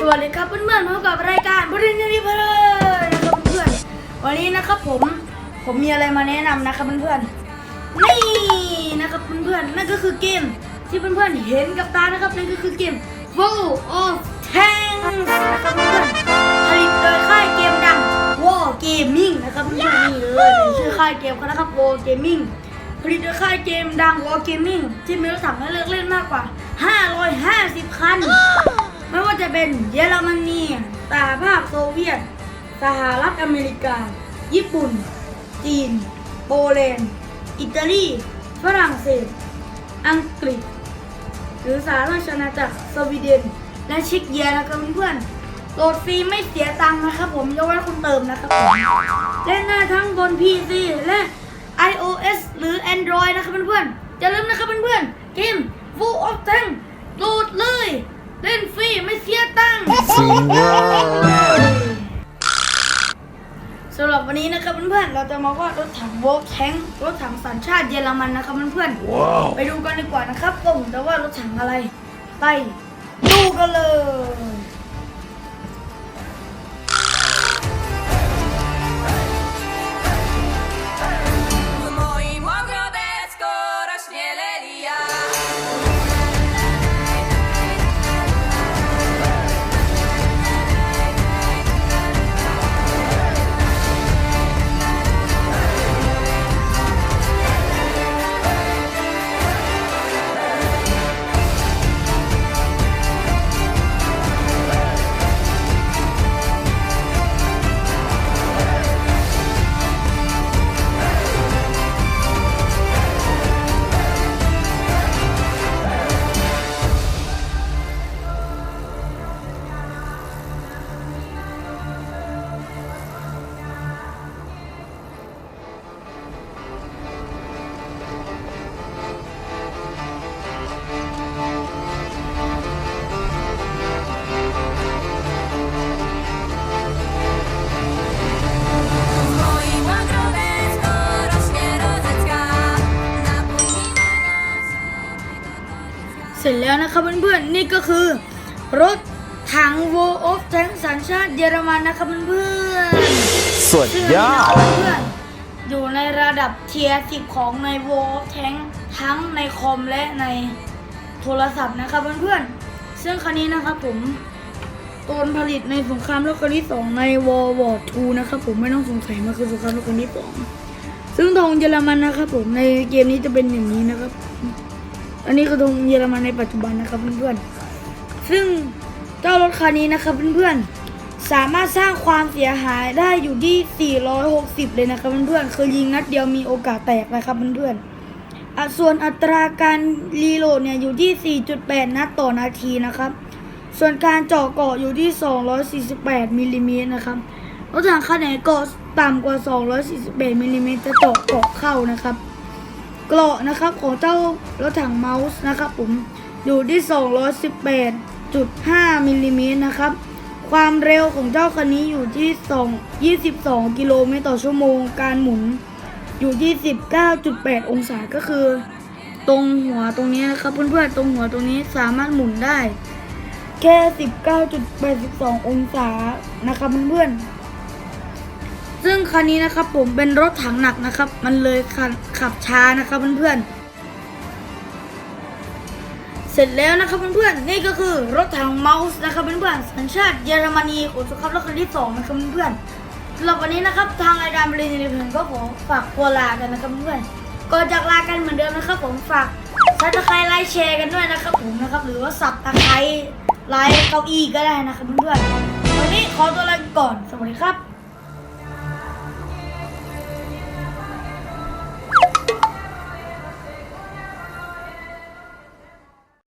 สวัสดีครับเพื่อนๆพบกับรายการบริญญาณิเพลินนะครับเพื่อนๆวันนี้นะครับผมผมมีอะไรมาแนะนำนะครับเพื่อนๆนี่นะครับเพื่อนๆนั่นก็คือเกมที่เพื่อนๆเห็นกับตานะครับนั่นก็คือเกม Full of Tanks นะครับเพื่อนๆผลิตโดยค่ายเกมดัง War Gaming นะครับเพื่อนๆนี่เลยชื่อค่ายเกมเขานะครับ War Gaming ผลิตโดยค่ายเกมดัง War Gaming ที่มีรถถังให้เลือกเล่นมากกว่า 550 คัน ไม่ว่าจะเป็นเยอรมนีสหภาพโซเวียต สหรัฐอเมริกา ญี่ปุ่น จีน โปแลนด์ อิตาลี ฝรั่งเศส อังกฤษ หรือสหราชอาณาจักรสวีเดน และเช็กเยียนะครับเพื่อนๆโหลดฟรีไม่เสียตังค์นะครับผมยกเว้นคุณเติมนะครับผมเล่นได้ทั้งบน PC และ iOS หรือ Android นะครับเพื่อนๆอย่าลืมนะครับเพื่อนๆเกม Full of Tank โหลดเลย เล่นฟ ไม่เสียตังค์สำหรับวันนี้นะครับเพื่อนๆ เราจะมาวาดรถถังโวลแทงรถถังสัญชาติเยอรมันนะครับเพื่อนๆ ไปดูกันดีกว่านะครับว่าผมจะวาดรถถังอะไร ไปดูกันเลย เสร็จแล้วนะครับเพื่อนๆนี่ก็คือรถถังโวลฟแทงสัญชาติเยอรมันนะครับเพื่อนๆสุดซึ่งยอดเพื่อนๆอยู่ในระดับเทียร์สิบของในโวลแทงทั้งในคอมและในโทรศัพท์นะครับเพื่อนๆซึ่งคันนี้นะครับผมตนผลิตในสงครามโลกครั้งที่สองใน World War II นะครับผมไม่ต้องสงสัยมันคือสงครามโลกครั้งที่สองซึ่งธงเยอรมันนะครับผมในเกมนี้จะเป็นอย่างนี้นะครับ อันนี้คือธงเยอรมันในปัจจุบันนะครับเพื่อนๆ ซึ่งเจ้ารถคันนี้นะครับเพื่อนๆ สามารถสร้างความเสียหายได้อยู่ที่ 460 เลยนะครับเพื่อนๆ คือยิงนัดเดียวมีโอกาสแตกนะครับเพื่อนๆ ส่วนอัตราการรีโหลดเนี่ยอยู่ที่ 4.8 นัดต่อนาทีนะครับ ส่วนการเจาะเกาะอยู่ที่ 248มิลลิเมตรนะครับรถถังคันไหนเกาะต่ำกว่า 248มิลลิเมตรจะเจาะเกาะเข้านะครับ เกราะนะครับของเจ้ารถถังเมาส์นะครับผมอยู่ที่ 218.5มิลลิเมตรนะครับ ความเร็วของเจ้าคันนี้อยู่ที่ 2 22 กิโลเมตรต่อชั่วโมง การหมุนอยู่ที่ 19.8 องศาก็คือ ตรงหัวตรงนี้นะครับเพื่อนๆตรงหัวตรงนี้สามารถหมุนได้ แค่ 19.82 องศานะครับเพื่อนๆ ซึ่งคันนี้นะครับผมเป็นรถถังหนักนะครับ มันเลยขับขับช้านะครับเพื่อนๆ เสร็จแล้วนะครับเพื่อนๆ นี่ก็คือรถถังเมาส์นะครับเพื่อนๆ สัญชาติเยอรมนีของสงครามโลกครั้งที่สองนะครับเพื่อนๆสำหรับวันนี้นะครับทางรายการบริษัทเพลินก็ขอฝากตัวลากันนะครับเพื่อนๆ ก่อนจากลากันเหมือนเดิมนะครับผมฝากซับสไครต์ไลค์แชร์กันด้วยนะครับผมนะครับ หรือว่าสับตะไคร้ไลค์เก้าอี้ก็ได้นะครับเพื่อนๆ วันนี้ขอตัวลาไปก่อน สวัสดีครับ